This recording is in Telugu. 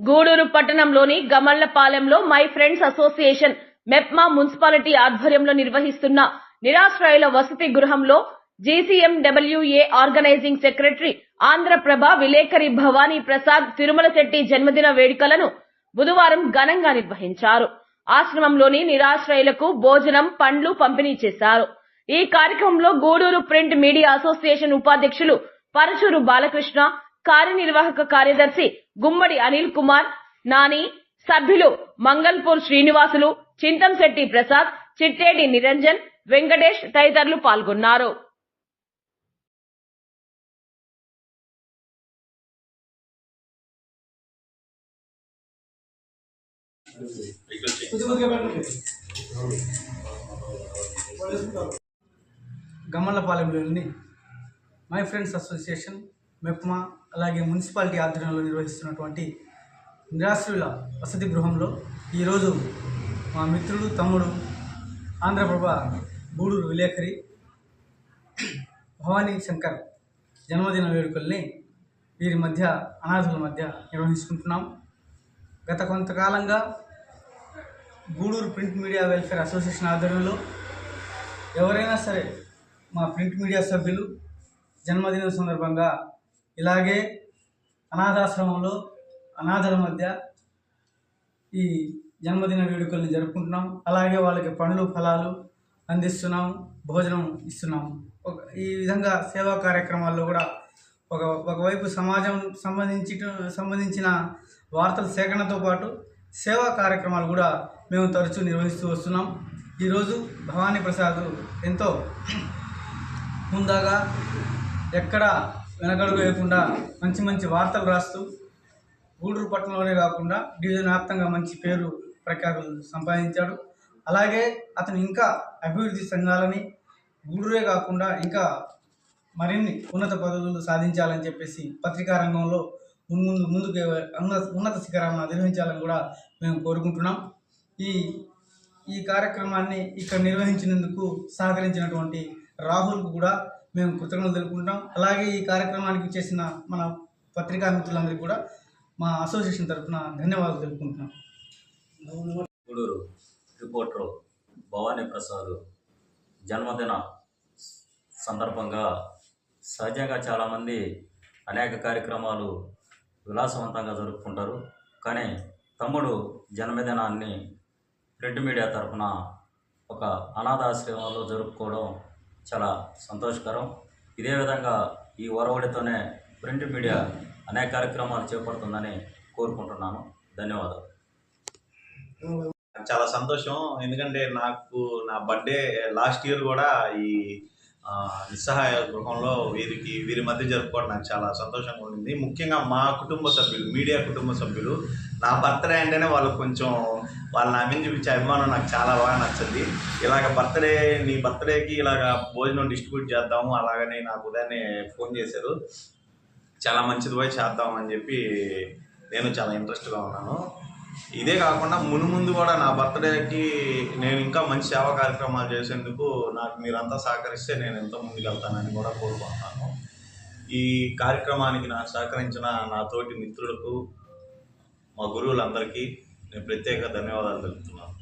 గూడూరు పట్టణంలోని గమళ్ళపాలెంలో my friends association MEPMA municipality ఆధ్వర్యంలో నిర్వహిస్తున్న నిరాశ్రయుల వసతి గృహంలో జీసీఎండబ్ల్యూఏ ఆర్గనైజింగ్ సెక్రటరీ ఆంధ్రప్రభ విలేకరి భవానీ ప్రసాద్ తిరుమల శెట్టి జన్మదిన వేడుకలను బుధవారం ఘనంగా నిర్వహించారు. ఆశ్రమంలోని నిరాశ్రయులకు భోజనం పండ్లు పంపిణీ చేశారు. ఈ కార్యక్రమంలో గూడూరు ప్రింట్ మీడియా అసోసియేషన్ ఉపాధ్యక్షులు పరచూరు బాలకృష్ణ కార్యనిర్వాహక కార్యదర్శి గుమ్మడి అనిల్ కుమార్ నాని సభ్యులు మంగల్పూర్ శ్రీనివాసులు చింతంశెట్టి ప్రసాద్ చిట్టేడి నిరంజన్ వెంకటేష్ తదితరులు పాల్గొన్నారు. గమ్మలపాలెంలోని మై ఫ్రెండ్స్ అసోసియేషన్ మెప్మా అలాగే మున్సిపాలిటీ ఆధ్వర్యంలో నిర్వహిస్తున్నటువంటి నిరాశ్రుల వసతి గృహంలో ఈరోజు మా మిత్రుడు తమ్ముడు ఆంధ్రప్రభ గూడూరు విలేకరి భవానీ శంకర్ జన్మదిన వేడుకల్ని వీరి మధ్య అనాథుల మధ్య నిర్వహించుకుంటున్నాం. గత కొంతకాలంగా Gudur print media welfare association ఆధ్వర్యంలో ఎవరైనా సరే మా ప్రింట్ మీడియా సభ్యులు జన్మదినం సందర్భంగా ఇలాగే అనాథాశ్రమంలో అనాథల మధ్య ఈ జన్మదిన వేడుకల్ని జరుపుకుంటున్నాం. అలాగే వాళ్ళకి పండ్లు ఫలాలు అందిస్తున్నాం భోజనం ఇస్తున్నాం. ఒక ఈ విధంగా సేవా కార్యక్రమాల్లో కూడా ఒక ఒకవైపు సమాజం సంబంధించి సంబంధించిన వార్తల సేకరణతో పాటు సేవా కార్యక్రమాలు కూడా మేము తరచూ నిర్వహిస్తూ వస్తున్నాం. ఈరోజు భవానీ ప్రసాద్ ఎంతో ముందాగా ఎక్కడ వెనకడుగు వేయకుండా మంచి మంచి వార్తలు రాస్తూ గూడూరు పట్టణంలోనే కాకుండా డివిజన్ వ్యాప్తంగా మంచి పేరు ప్రఖ్యాతులు సంపాదించాడు. అలాగే అతను ఇంకా అభివృద్ధి సంఘాలని గూడూరే కాకుండా ఇంకా మరిన్ని ఉన్నత పదవులు సాధించాలని చెప్పేసి పత్రికా రంగంలో ముందు ముందుకు ఉన్నత ఉన్నత శిఖరాలను నిర్వహించాలని కూడా మేము కోరుకుంటున్నాం. ఈ ఈ కార్యక్రమాన్ని ఇక్కడ నిర్వహించినందుకు సహకరించినటువంటి రాహుల్కు కూడా మేము కృతజ్ఞతలు తెలుపుకుంటాం. అలాగే ఈ కార్యక్రమానికి చేసిన మన పత్రికా మిత్రులందరికీ కూడా మా అసోసియేషన్ తరఫున ధన్యవాదాలు తెలుపుకుంటున్నాం. గూడూరు రిపోర్టర్ భవానీ ప్రసాద్ జన్మదిన సందర్భంగా సహజంగా చాలామంది అనేక కార్యక్రమాలు విలాసవంతంగా జరుపుకుంటారు. కానీ తమ్ముడు జన్మదినాన్ని ప్రింట్ మీడియా తరఫున ఒక అనాథాశ్రమంలో జరుపుకోవడం చాలా సంతోషకరం. ఇదే విధంగా ఈ ఒరవడితోనే ప్రింట్ మీడియా అనేక కార్యక్రమాలు చేపడుతుందని కోరుకుంటున్నాను. ధన్యవాదాలు. చాలా సంతోషం. ఎందుకంటే నాకు నా బర్త్డే లాస్ట్ ఇయర్ కూడా ఈ నిస్సహాయ గృహంలో వీరికి వీరి మధ్య జరుపుకోవడం నాకు చాలా సంతోషంగా ఉండింది. ముఖ్యంగా మా కుటుంబ సభ్యులు మీడియా కుటుంబ సభ్యులు నా బర్త్డే అంటేనే వాళ్ళు కొంచెం వాళ్ళు నా మీద చూపించే అభిమానం నాకు చాలా బాగా నచ్చింది. ఇలాగ బర్త్డే నీ బర్త్డేకి ఇలాగ భోజనం డిస్ట్రిబ్యూట్ చేద్దాము అలాగని నాకు ఉదయాన్నే ఫోన్ చేశారు. చాలా మంచిది పోయి చేద్దాం అని చెప్పి నేను చాలా ఇంట్రెస్ట్గా ఉన్నాను. ఇదే కాకుండా మును ముందు కూడా నా బర్త్డేకి నేను ఇంకా మంచి సేవా కార్యక్రమాలు చేసేందుకు నాకు మీరంతా సహకరిస్తే నేను ఎంతో ముందుకెళ్తానని కూడా కోరుకుంటున్నాను. ఈ కార్యక్రమానికి నాకు సహకరించిన నా తోటి మిత్రులకు మా గురువులందరికీ నేను ప్రత్యేక ధన్యవాదాలు తెలుపుతున్నాను.